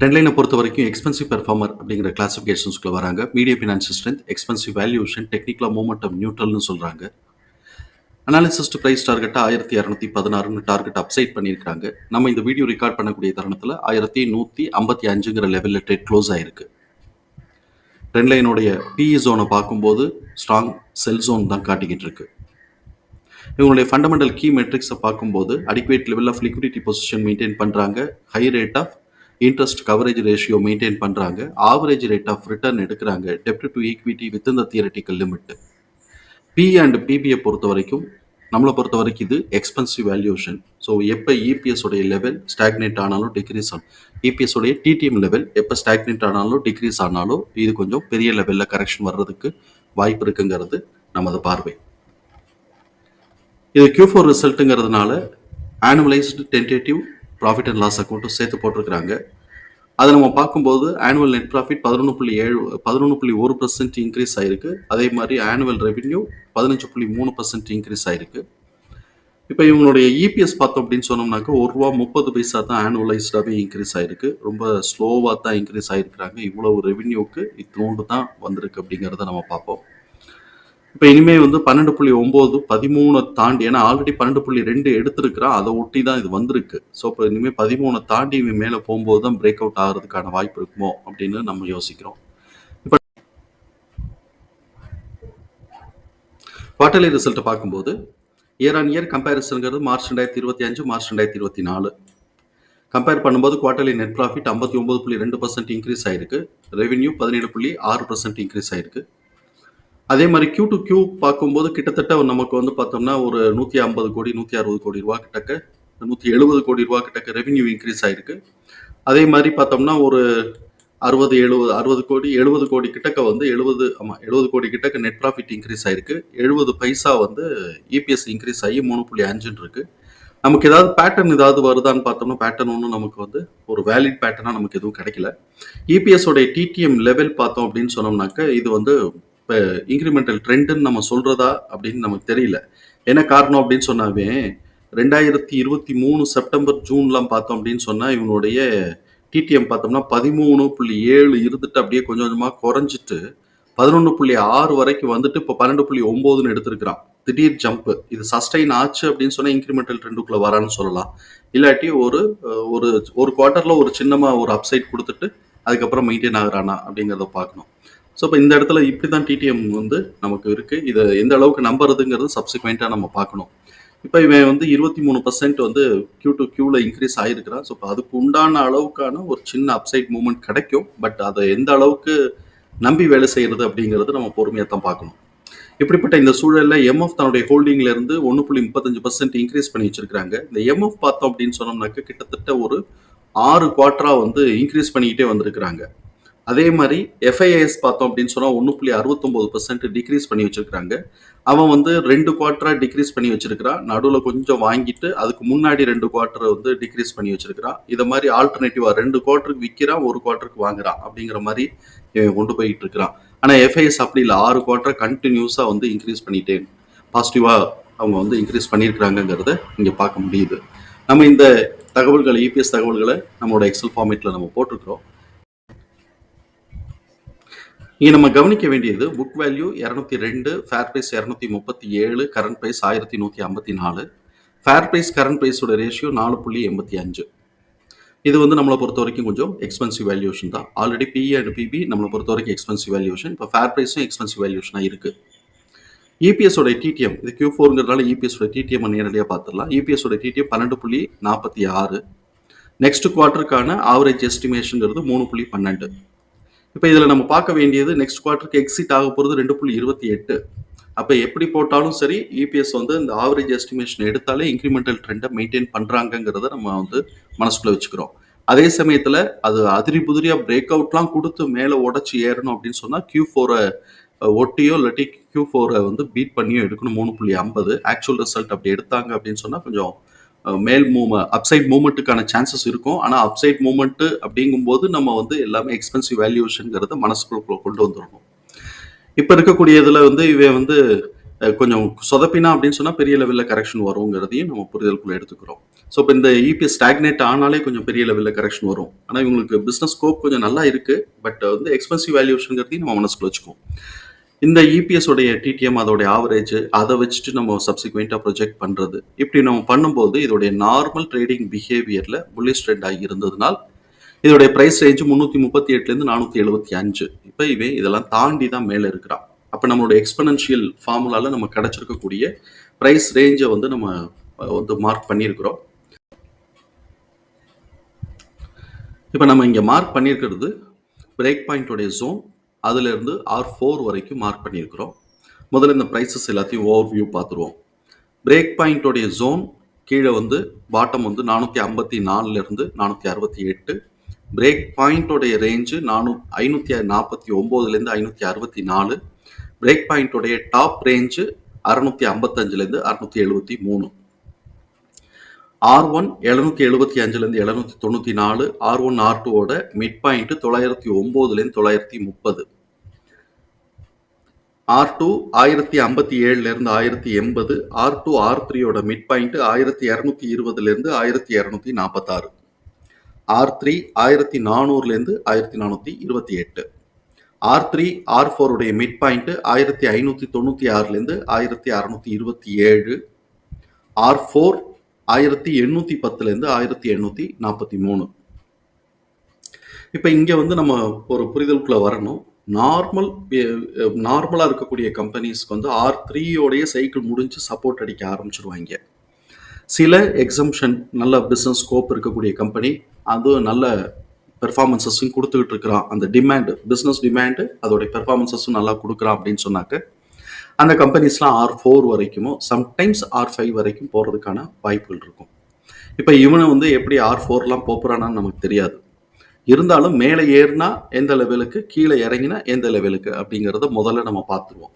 டென்லைனை பொறுத்த வரைக்கும் expensive performer அப்படிங்கிற கிளாசிஃபிகேஷன்ஸ்க்குள்ள வராங்க. Medium financial strength expensive valuation டெக்னிக்கலாக மூமெண்டம் நியூட்ரல்னு சொல்கிறாங்க அனாலிசிஸ்ட் ப்ரைஸ் டார்கெட்டை ஆயிரத்தி இரநூத்தி பதினாறுன்னு டார்கெட் அப்சைட் பண்ணியிருக்காங்க நம்ம இந்த வீடியோ ரெக்கார்ட் பண்ணக்கூடிய தருணத்தில் ஆயிரத்தி நூற்றி ஐம்பத்தி அஞ்சுங்கிற லெவலில் ட்ரேட் க்ளோஸ் ஆயிருக்கு. ட்ரெண்ட்லைனுடைய பிஇ ஜோனை பார்க்கும்போது ஸ்ட்ராங் செல் ஜோன் தான் காட்டிக்கிட்டு இருக்கு. இவங்களுடைய ஃபண்டமெண்டல் கீ மெட்ரிக்ஸை பார்க்கும்போது adequate level of liquidity position maintain பண்ணுறாங்க high rate of interest coverage ratio maintain பண்ணுறாங்க ஆவரேஜ் ரேட் ஆஃப் ரிட்டர்ன் எடுக்கிறாங்க. டெப்ட் டு ஈக்விட்டி வித் இந்த தியரட்டிக்கல் லிமிட்டு பி அண்ட் பிபியை பொறுத்த வரைக்கும் நம்மளை பொறுத்த வரைக்கும் இது எக்ஸ்பென்சிவ் வேல்யூஷன் ஸோ எப்போ இபிஎஸ் உடைய லெவல் ஸ்டாக்னேட் ஆனாலும் டிக்ரீஸ் ஆகும். இபிஎஸ் உடைய டிடிஎம் லெவல் எப்போ ஸ்டாக்னேட் ஆனாலும் டிக்ரீஸ் ஆனாலும் இது கொஞ்சம் பெரிய லெவலில் கரெக்ஷன் வர்றதுக்கு வாய்ப்பு இருக்குங்கிறது நமது பார்வை. இது Q four ரிசல்ட்டுங்கிறதுனால annualised tentative profit and loss அக்கௌண்ட்டும் சேர்த்து போட்டிருக்கிறாங்க. அதை நம்ம பார்க்கும்போது ஆனுவல் நெட் ப்ராஃபிட் பதினொன்று புள்ளி ஏழு பதினொன்று புள்ளி ஒரு பர்சன்ட் இன்க்ரீஸ் ஆயிருக்கு. அதே மாதிரி ஆனுவல் ரெவென்யூ பதினஞ்சு புள்ளி மூணு பர்சன்ட் இன்க்ரீஸ் ஆயிருக்கு. இப்போ இவங்களுடைய இபிஎஸ் பார்த்தோம் அப்படின்னு சொன்னோம்னாக்கா ஒரு ரூபா முப்பது பைசா தான் ஆனுவலைஸ்டாகவே இன்க்ரீஸ் ஆயிருக்கு. ரொம்ப ஸ்லோவாக தான் இன்க்ரீஸ் ஆயிருக்கிறாங்க. இவ்வளவு ரெவென்யூக்கு இத்தோண்டு தான் வந்திருக்கு அப்படிங்கிறத நம்ம பார்ப்போம். இப்போ இனிமே வந்து பன்னெண்டு புள்ளி ஒம்பது பதிமூணை தாண்டி ஏன்னா ஆல்ரெடி பன்னெண்டு புள்ளி ரெண்டு எடுத்திருக்கிறான் அதை ஒட்டி தான் இது வந்திருக்கு. ஸோ இப்போ இனிமேல் பதிமூணை தாண்டி இவன் மேலே போகும்போது தான் பிரேக் அவுட் ஆகிறதுக்கான வாய்ப்பு இருக்குமோ அப்படின்னு நம்ம யோசிக்கிறோம். இப்போ குவார்டர்லி ரிசல்ட்டை பார்க்கும்போது இயர் ஆன் இயர் கம்பேரிசனுங்கிறது மார்ச் ரெண்டாயிரத்தி இருபத்தி அஞ்சு மார்ச் ரெண்டாயிரத்தி இருபத்தி நாலு. கம்பேர் பண்ணும்போது குவார்டர்லி நெட் ப்ராஃபிட் ஐம்பத்தி ஒம்பது புள்ளி ரெண்டு பர்சன்ட் இன்க்ரீஸ் ஆயிருக்கு. ரெவென்யூ பதினேழு புள்ளி ஆறு பர்சன்ட் இன்க்ரீஸ் ஆயிருக்கு. அதே மாதிரி கியூ டு கியூ பார்க்கும்போது கிட்டத்தட்ட நமக்கு வந்து பார்த்தோம்னா ஒரு நூற்றி ஐம்பது கோடி நூற்றி அறுபது கோடி ரூபா கிட்டக்க நூற்றி எழுபது கோடி ரூபா கிட்டக்க ரெவென்யூ இன்க்ரீஸ் ஆயிருக்கு. அதே மாதிரி பார்த்தோம்னா ஒரு அறுபது எழுபது அறுபது கோடி எழுபது கோடி கிட்டக்க வந்து எழுபது ஆமாம் எழுபது கோடி கிட்டக்க நெட் ப்ராஃபிட் இன்க்ரீஸ் ஆயிருக்கு. எழுபது பைசா வந்து இபிஎஸ் இன்க்ரீஸ் ஆகி மூணு புள்ளி அஞ்சுன்னு இருக்கு. நமக்கு ஏதாவது பேட்டர்ன் ஏதாவது வருதான்னு பார்த்தோம்னா பேட்டர்ன் ஒன்றும் நமக்கு வந்து ஒரு வேலிட் பேட்டர்னாக நமக்கு எதுவும் கிடைக்கல. இபிஎஸோடைய டிடிஎம் லெவல் பார்த்தோம் அப்படின்னு சொன்னோம்னாக்க இது வந்து இப்போ இன்க்ரிமெண்டல் ட்ரெண்டுன்னு நம்ம சொல்கிறதா அப்படின்னு நமக்கு தெரியல. என்ன காரணம் அப்படின்னு சொன்னாவே ரெண்டாயிரத்தி இருபத்தி மூணு செப்டம்பர் ஜூன்லாம் பார்த்தோம் அப்படின்னு சொன்னால் இவனுடைய டிடிஎம் பார்த்தோம்னா பதிமூணு புள்ளி ஏழு இருந்துட்டு அப்படியே கொஞ்சம் கொஞ்சமாக குறைஞ்சிட்டு பதினொன்று புள்ளி ஆறு வரைக்கும் வந்துட்டு இப்போ பன்னெண்டு புள்ளி ஒம்போதுன்னு எடுத்திருக்கிறான். திடீர் ஜம்ப்பு இது சஸ்டைன் ஆச்சு அப்படின்னு சொன்னால் இன்க்ரிமெண்டல் ட்ரெண்டுக்குள்ளே வரான்னு சொல்லலாம். இல்லாட்டி ஒரு ஒரு ஒரு குவார்ட்டரில் ஒரு சின்னமாக ஒரு அப்சைட் கொடுத்துட்டு அதுக்கப்புறம் மெயின்டைன் ஆகுறானா அப்படிங்கிறத பார்க்கணும். ஸோ இப்போ இந்த இடத்துல இப்படி தான் டிடிஎம் வந்து நமக்கு இருக்குது இதை எந்த அளவுக்கு நம்புறதுங்கிறது சப்சிக்வெண்ட்டாக நம்ம பார்க்கணும். இப்போ இவன் வந்து இருபத்தி மூணு பர்சன்ட் வந்து கியூ டு கியூவில் இன்க்ரீஸ் ஆகிருக்கிறான் ஸோ இப்போ அதுக்கு உண்டான அளவுக்கான ஒரு சின்ன அப்சைட் மூமெண்ட் கிடைக்கும். பட் அதை எந்த அளவுக்கு நம்பி வேலை செய்கிறது அப்படிங்கிறது நம்ம பொறுமையாக தான் பார்க்கணும். இப்படிப்பட்ட இந்த சூழலில் எம்எஃப் தன்னுடைய ஹோல்டிங்ல இருந்து ஒன்று புள்ளி முப்பத்தஞ்சு பர்சன்ட் இன்க்ரீஸ் பண்ணி வச்சிருக்காங்க இந்த எம்எஃப் பார்த்தோம் அப்படின்னு சொன்னோம்னாக்க கிட்டத்தட்ட ஒரு ஆறு குவார்ட்டரா வந்து இன்க்ரீஸ் பண்ணிக்கிட்டே வந்திருக்கிறாங்க. அதே மாதிரி எஃப்ஐஎஸ் பார்த்தோம் அப்படின்னு சொன்னால் ஒன்று புள்ளி அறுபத்தொம்போது பர்சன்ட் டிக்ரீஸ் பண்ணி வச்சிருக்காங்க அவன் வந்து ரெண்டு குவார்ட்டராக டிக்ரீஸ் பண்ணி வச்சிருக்கிறான் நடுவில் கொஞ்சம் வாங்கிட்டு அதுக்கு முன்னாடி ரெண்டு குவார்ட்டர் வந்து டிக்ரீஸ் பண்ணி வச்சிருக்கிறான் இதை மாதிரி ஆல்டர்னேட்டிவாக ரெண்டு குவார்ட்டருக்கு விற்கிறான் ஒரு குவார்ட்டருக்கு வாங்குறான் அப்படிங்கிற மாதிரி இவன் கொண்டு போயிட்டு இருக்கிறான். ஆனால் எஃப்ஐஎஸ் அப்படி இல்லை. ஆறு குவார்ட்டரை கண்டினியூஸாக வந்து இன்க்ரீஸ் பண்ணிட்டே பாசிட்டிவாக அவங்க வந்து இன்க்ரீஸ் பண்ணியிருக்கிறாங்கங்கிறத இங்கே பார்க்க முடியுது. நம்ம இந்த தகவல்களை இபிஎஸ் தகவல்களை நம்மளோட எக்ஸல் ஃபார்மேட்டில் நம்ம போட்டிருக்கிறோம். இங்கே நம்ம கவனிக்க வேண்டியது புக் வேல்யூ இரநூத்தி ரெண்டு ஃபேர் ப்ரைஸ் இரநூத்தி முப்பத்தி ஏழு கரண்ட் ப்ரைஸ் ஆயிரத்தி நூற்றி ஐம்பத்தி நாலு. ஃபேர் ப்ரைஸ் கரண்ட் ப்ரைஸோட ரேஷியோ நாலு புள்ளி எண்பத்தி அஞ்சு. இது வந்து நம்மளை பொறுத்த வரைக்கும் கொஞ்சம் எக்ஸ்பென்சிவ் வேல்யூஷன் தான். ஆல்ரெடி பிஇ அண்ட் பிபி நம்மளை பொறுத்த வரைக்கும் எக்ஸ்பென்சிவ் வேல்யூஷன் இப்போ ஃபேர் ப்ரைஸும் எக்ஸ்பென்சிவ் வேல்யூஷனாக இருக்குது இபிஎஸோட டிடிஎம் இது கியூ ஃபோருங்கிறதுனால இபிஎஸோட டிடிஎம் நேரடியாக பார்த்துடலாம். இபிஎஸோட டிடிஎம் பன்னெண்டு புள்ளி நாற்பத்தி ஆறு. நெக்ஸ்ட் குவார்ட்டருக்கான ஆவரேஜ் எஸ்டிமேஷனுங்கிறது மூணு புள்ளி பன்னெண்டு. இப்போ இதில் நம்ம பார்க்க வேண்டியது நெக்ஸ்ட் குவார்ட்டருக்கு எக்ஸிட் ஆக போகிறது ரெண்டு புள்ளி இருபத்தி எட்டு. அப்போ எப்படி போட்டாலும் சரி இபிஎஸ் வந்து இந்த ஆவரேஜ் எஸ்டிமேஷன் எடுத்தாலே இன்க்ரிமெண்டல் ட்ரெண்டை மெயின்டைன் பண்ணுறாங்கங்கிறத நம்ம வந்து மனசுக்குள்ளே வச்சுக்கிறோம். அதே சமயத்தில் அது அதிரி புதிரியாக பிரேக் அவுட்லாம் கொடுத்து மேலே உடச்சி ஏறணும் அப்படின்னு சொன்னால் கியூ ஃபோரை ஒட்டியோ இல்லாட்டி கியூ ஃபோரை வந்து பீட் பண்ணியோ எடுக்கணும் மூணு புள்ளி ஐம்பது. ஆக்சுவல் ரிசல்ட் அப்படி எடுத்தாங்க அப்படின்னு சொன்னால் கொஞ்சம் மேல் மூவ் அப்சைட் மூமெண்ட்டுக்கான சான்சஸ் இருக்கும். ஆனால் அப்சைட் மூமெண்ட்டு அப்படிங்கும்போது நம்ம வந்து எல்லாமே எக்ஸ்பென்சிவ் வேல்யூஷனுங்கிறத மனசுக்குள்ள கொண்டு வந்துடணும். இப்போ இருக்கக்கூடிய இதில் வந்து இவன் வந்து கொஞ்சம் சொதப்பினா அப்படின்னு சொன்னால் பெரிய லெவலில் கரெக்ஷன் வருங்கிறதையும் நம்ம புரிதலுக்குள்ள எடுத்துக்கிறோம். ஸோ இப்போ இந்த இபிஎஸ் ஸ்டாக்னேட் ஆனாலே கொஞ்சம் பெரிய லெவலில் கரெக்ஷன் வரும். ஆனால் இவங்களுக்கு பிஸ்னஸ் ஸ்கோப் கொஞ்சம் நல்லா இருக்குது பட் வந்து எக்ஸ்பென்சிவ் வேல்யூஷனுங்கிறதையும் நம்ம மனசுக்குள்ள வச்சுக்குவோம். இந்த இபிஎஸ் உடைய டிடிஎம் அதோடைய ஆவரேஜ் அதை வச்சுட்டு நம்ம சப்சிக்வெண்ட்டாக ப்ரொஜெக்ட் பண்ணுறது இப்படி நம்ம பண்ணும்போது இதோடைய நார்மல் ட்ரேடிங் பிஹேவியரில் புல்லிஷ் ட்ரெண்ட் ஆகி இருந்ததுனால் இதோடைய ப்ரைஸ் ரேஞ்சு முந்நூற்றி முப்பத்தி எட்டுலேருந்து நானூற்றி எழுபத்தி அஞ்சு. இப்போ இவன் இதெல்லாம் தாண்டி தான் மேலே இருக்கிறான். அப்போ நம்மளோட எக்ஸ்பனன்ஷியல் ஃபார்முலாவில் நம்ம கிடச்சிருக்கக்கூடிய ப்ரைஸ் ரேஞ்சை வந்து நம்ம வந்து மார்க் பண்ணியிருக்கிறோம். இப்போ நம்ம இங்கே மார்க் பண்ணியிருக்கிறது பிரேக் பாயிண்டோடைய ஜோன் அதிலிருந்து ஆர் ஃபோர் வரைக்கும் மார்க் பண்ணியிருக்கிறோம். முதல்ல இந்த ப்ரைஸஸ் எல்லாத்தையும் ஓவர் வியூ பார்த்துருவோம் பிரேக் பாயிண்டோடைய ஜோன் கீழே வந்து பாட்டம் வந்து நானூற்றி ஐம்பத்தி நாலுலேருந்து நானூற்றி அறுபத்தி எட்டு. பிரேக் பாயிண்டோடைய ரேஞ்சு நானூ ஐநூற்றி நாற்பத்தி ஒம்போதுலேருந்து ஐநூற்றி அறுபத்தி நாலு. பிரேக் பாயிண்டோடைய டாப் ரேஞ்சு அறநூற்றி ஐம்பத்தஞ்சுலேருந்து அறநூற்றி எழுபத்தி மூணு. ஆர் ஒன் எழுநூத்தி எழுபத்தி அஞ்சுலேருந்து எழுநூத்தி தொண்ணூற்றி நாலு ஆர் ஒன் ஆர் டூவோட மிட் பாயிண்ட் தொள்ளாயிரத்தி ஒம்போதுலேருந்து தொள்ளாயிரத்தி முப்பது. ஆர் டூ ஆயிரத்தி ஐம்பத்தி ஏழுலேருந்து ஆயிரத்தி எண்பது ஆர் டூ ஆர் த்ரீயோட மிட் பாயிண்ட் ஆயிரத்தி இரநூத்தி இருபதுலேருந்து ஆயிரத்தி இரநூத்தி நாற்பத்தாறு. ஆர் த்ரீ ஆயிரத்தி நானூறுலேருந்து ஆயிரத்தி நானூற்றி இருபத்தி எட்டு. ஆர் த்ரீ ஆர் ஃபோருடைய மிட் பாயிண்ட் ஆயிரத்தி ஐநூற்றி தொண்ணூற்றி ஆறுலேருந்து ஆயிரத்தி அறநூற்றி இருபத்தி ஏழு. ஆர் ஃபோர் ஆயிரத்தி எண்ணூற்றி பத்துலேருந்து ஆயிரத்தி எண்ணூற்றி நாற்பத்தி மூணு. இப்போ இங்கே வந்து நம்ம ஒரு புரிதலுக்குள்ளே வரணும். நார்மல் நார்மலாக இருக்கக்கூடிய கம்பெனிஸ்க்கு வந்து ஆர் த்ரீயோடைய சைக்கிள் முடிஞ்சு சப்போர்ட் அடிக்க ஆரம்பிச்சிருவாங்க. சில எக்ஸம்ஷன் நல்ல பிஸ்னஸ் ஸ்கோப் இருக்கக்கூடிய கம்பெனி அதுவும் நல்ல பெர்ஃபார்மன்ஸஸும் கொடுத்துக்கிட்டு இருக்கிறான். அந்த டிமாண்டு பிஸ்னஸ் டிமாண்டு அதோடைய பெர்ஃபார்மன்ஸஸும் நல்லா கொடுக்குறான் அப்படின்னு சொன்னாக்க அந்த கம்பெனிஸ்லாம் ஆர் ஃபோர் வரைக்குமோ சம்டைம்ஸ் ஆர் ஃபைவ் வரைக்கும் போகிறதுக்கான வாய்ப்புகள் இருக்கும். இப்போ இவனை வந்து எப்படி ஆர் ஃபோர்லாம் போகிறானான்னு நமக்கு தெரியாது. இருந்தாலும் மேலே ஏறினா எந்த லெவலுக்கு கீழே இறங்கினா எந்த லெவலுக்கு அப்படிங்கிறத முதல்ல நம்ம பார்த்துருவோம்.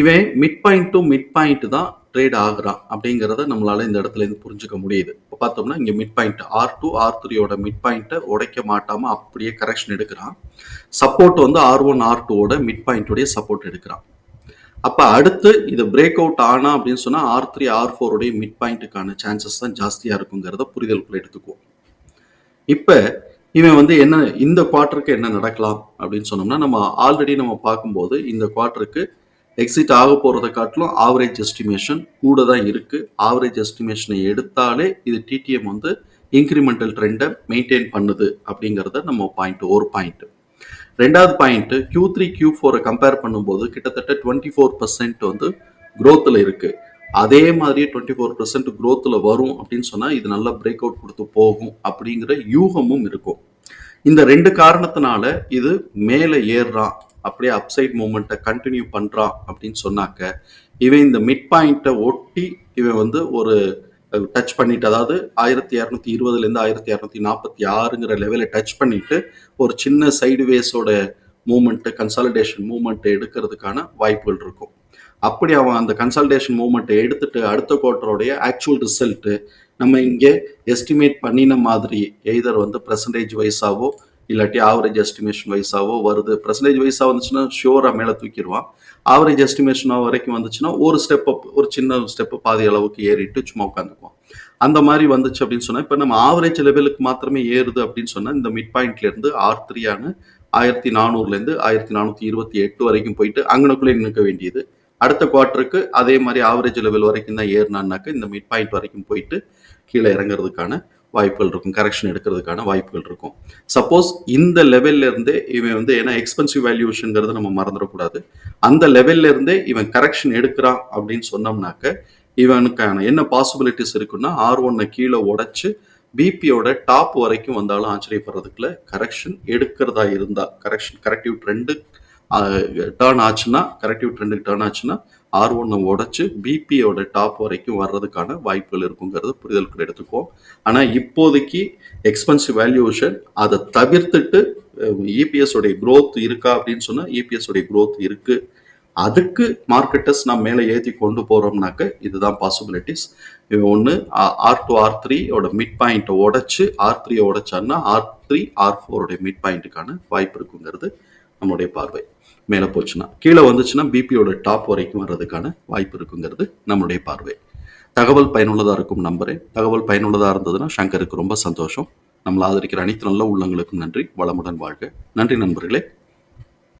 இவன் mid point to mid point தான் ட்ரேட் ஆகுறான் அப்படிங்கிறத நம்மளால இந்த இடத்துல இருந்து புரிஞ்சுக்க முடியுது. இப்போ பார்த்தோம்னா இங்கே mid point R two R த்ரீயோட மிட் பாயிண்ட்டை உடைக்க மாட்டாமல் அப்படியே கரெக்ஷன் எடுக்கிறான். சப்போர்ட் வந்து ஆர் ஒன் ஆர் டூவோட மிட் பாயிண்ட்டுடைய சப்போர்ட் எடுக்கிறான். அப்போ அடுத்து இது பிரேக் அவுட் ஆனா அப்படின்னு சொன்னால் ஆர் த்ரீ ஆர் ஃபோருடைய மிட் பாயிண்ட்டுக்கான சான்சஸ் தான் ஜாஸ்தியாக இருக்குங்கிறத புரிதலுக்குள்ள எடுத்துக்குவோம். இப்போ இவன் வந்து என்ன இந்த குவார்ட்டருக்கு என்ன நடக்கலாம் அப்படின்னு சொன்னோம்னா நம்ம ஆல்ரெடி நம்ம பார்க்கும்போது இந்த குவார்ட்டருக்கு எக்ஸிட் ஆக போகிறத காட்டிலும் ஆவரேஜ் எஸ்டிமேஷன் கூட தான் இருக்குது ஆவரேஜ் எஸ்டிமேஷனை எடுத்தாலே இது டிடிஎம் வந்து இன்க்ரிமெண்டல் ட்ரெண்டை மெயின்டைன் பண்ணுது அப்படிங்கிறத நம்ம பாயிண்ட் ஒரு பாயிண்ட் ரெண்டாவது பாயிண்ட் கியூ த்ரீ கியூ ஃபோரை கம்பேர் பண்ணும்போது கிட்டத்தட்ட டுவெண்ட்டி ஃபோர் பர்சன்ட் வந்து க்ரோத்தில் இருக்கு. அதே மாதிரியே டுவெண்ட்டி ஃபோர் பர்சன்ட் க்ரோத்தில் வரும் அப்படின்னு சொன்னால் இது நல்லா பிரேக் அவுட் கொடுத்து போகும் அப்படிங்கிற யூகமும் இருக்கும். இந்த ரெண்டு காரணத்தினால இது மேலே ஏறுறான். அப்படியே அப்சைட் மூமெண்ட்டை கண்டினியூ பண்ணுறான் அப்படின்னு சொன்னாக்க இவன் இந்த மிட் பாயிண்ட்டை ஒட்டி இவன் வந்து ஒரு டச் பண்ணிட்டு அதாவது ஆயிரத்தி இரநூத்தி இருபதுலேருந்து ஆயிரத்தி இரநூத்தி நாற்பத்தி ஆறுங்கிற லெவலை டச் பண்ணிட்டு ஒரு சின்ன சைடுவேஸோட மூமெண்ட்டு கன்சாலிடேஷன் மூமெண்ட்டை எடுக்கிறதுக்கான வாய்ப்புகள் இருக்கும். அப்படி அவன் அந்த கன்சல்டேஷன் மூமெண்ட்டை எடுத்துட்டு அடுத்த குவார்ட்டருடைய ஆக்சுவல் ரிசல்ட்டு நம்ம இங்கே எஸ்டிமேட் பண்ணின மாதிரி எய்தர் வந்து பர்சன்டேஜ் வைஸாவோ இல்லாட்டி ஆவரேஜ் எஸ்டிமேஷன் வைஸாவோ வருது. பர்சன்டேஜ் வைஸாக வந்துச்சுன்னா ஷியோராக மேலே தூக்கிடுவான். ஆவரேஜ் எஸ்டிமேஷனாக வரைக்கும் வந்துச்சுன்னா ஒரு ஸ்டெப் அப் ஒரு சின்ன ஸ்டெப்பு பாதி அளவுக்கு ஏறிட்டு சும்மா உட்காந்துக்குவோம். அந்த மாதிரி வந்துச்சு அப்படின்னு சொன்னால் இப்போ நம்ம ஆவரேஜ் லெவலுக்கு மாத்திரமே ஏறுது அப்படின்னு சொன்னால் இந்த மிட் பாயிண்ட்லேருந்து ஆர் த்ரீயான ஆயிரத்தி நானூறுலேருந்து ஆயிரத்தி நானூற்றி இருபத்தி எட்டு வரைக்கும் போயிட்டு அங்கனக்குள்ளே நிற்க வேண்டியது. அடுத்த குவார்ட்டருக்கு அதே மாதிரி ஆவரேஜ் லெவல் வரைக்கும் தான் ஏறினான்னாக்க இந்த மிட் பாயிண்ட் வரைக்கும் போயிட்டு கீழே இறங்குறதுக்கான வாய்ப்புகள் இருக்கும். கரெக்ஷன் எடுக்கிறதுக்கான வாய்ப்புகள் இருக்கும். சப்போஸ் இந்த லெவல்ல இருந்தே இவன் வந்து ஏன்னா எக்ஸ்பென்சிவ் வேல்யூஷன்ங்கிறது நம்ம மறந்துடக்கூடாது. அந்த லெவல்ல இருந்தே இவன் கரெக்ஷன் எடுக்கிறான் அப்படின்னு சொன்னோம்னாக்க இவனுக்கான என்ன பாசிபிலிட்டிஸ் இருக்குன்னா ஆர் ஒன்னை கீழே உடைச்சு பிபியோட டாப் வரைக்கும் வந்தாலும் ஆச்சரியப்படுறதுக்குள்ள கரெக்ஷன் எடுக்கிறதா இருந்தால் கரெக்ஷன் கரெக்டிவ் ட்ரெண்டு டேர்ன் ஆச்சுன்னா கரெக்டிவ் ட்ரெண்டுக்கு டேர்ன் ஆச்சுன்னா ஆர் ஒன்னை உடச்சி பிபியோட டாப் வரைக்கும் வர்றதுக்கான வாய்ப்புகள் இருக்குங்கிறது புரிதலுக்கு எடுத்துக்குவோம். ஆனால் இப்போதைக்கு எக்ஸ்பென்சிவ் வேல்யூஷன் அதை தவிர்த்துட்டு இபிஎஸ் உடைய growth இருக்கா அப்படின்னு சொன்னால் இபிஎஸ் உடைய growth இருக்குது அதுக்கு மார்க்கெட்டர்ஸ் நம்ம மேலே ஏற்றி கொண்டு போகிறோம்னாக்க இதுதான் பாசிபிலிட்டிஸ் ஒன்று ஆர் டூ ஆர் த்ரீயோட மிட் பாயிண்ட்டை உடச்சி ஆர் த்ரீ உடைச்சான்னா ஆர் த்ரீ ஆர் ஃபோருடைய மிட் பாயிண்ட்டுக்கான வாய்ப்பு இருக்குங்கிறது நம்மளுடைய பார்வை. மேலே போச்சுன்னா கீழே வந்துச்சுன்னா பிபியோட டாப் வரைக்கும் வர்றதுக்கான வாய்ப்பு இருக்குங்கிறது நம்மளுடைய பார்வை. தகவல் பயனுள்ளதாக இருக்கும் நம்பரே தகவல் பயனுள்ளதாக இருந்ததுன்னா சங்கருக்கு ரொம்ப சந்தோஷம். நம்மளை ஆதரிக்கிற அனைத்து நல்ல உள்ளங்களுக்கும் நன்றி. வளமுடன் வாழ்க. நன்றி நண்பர்களே.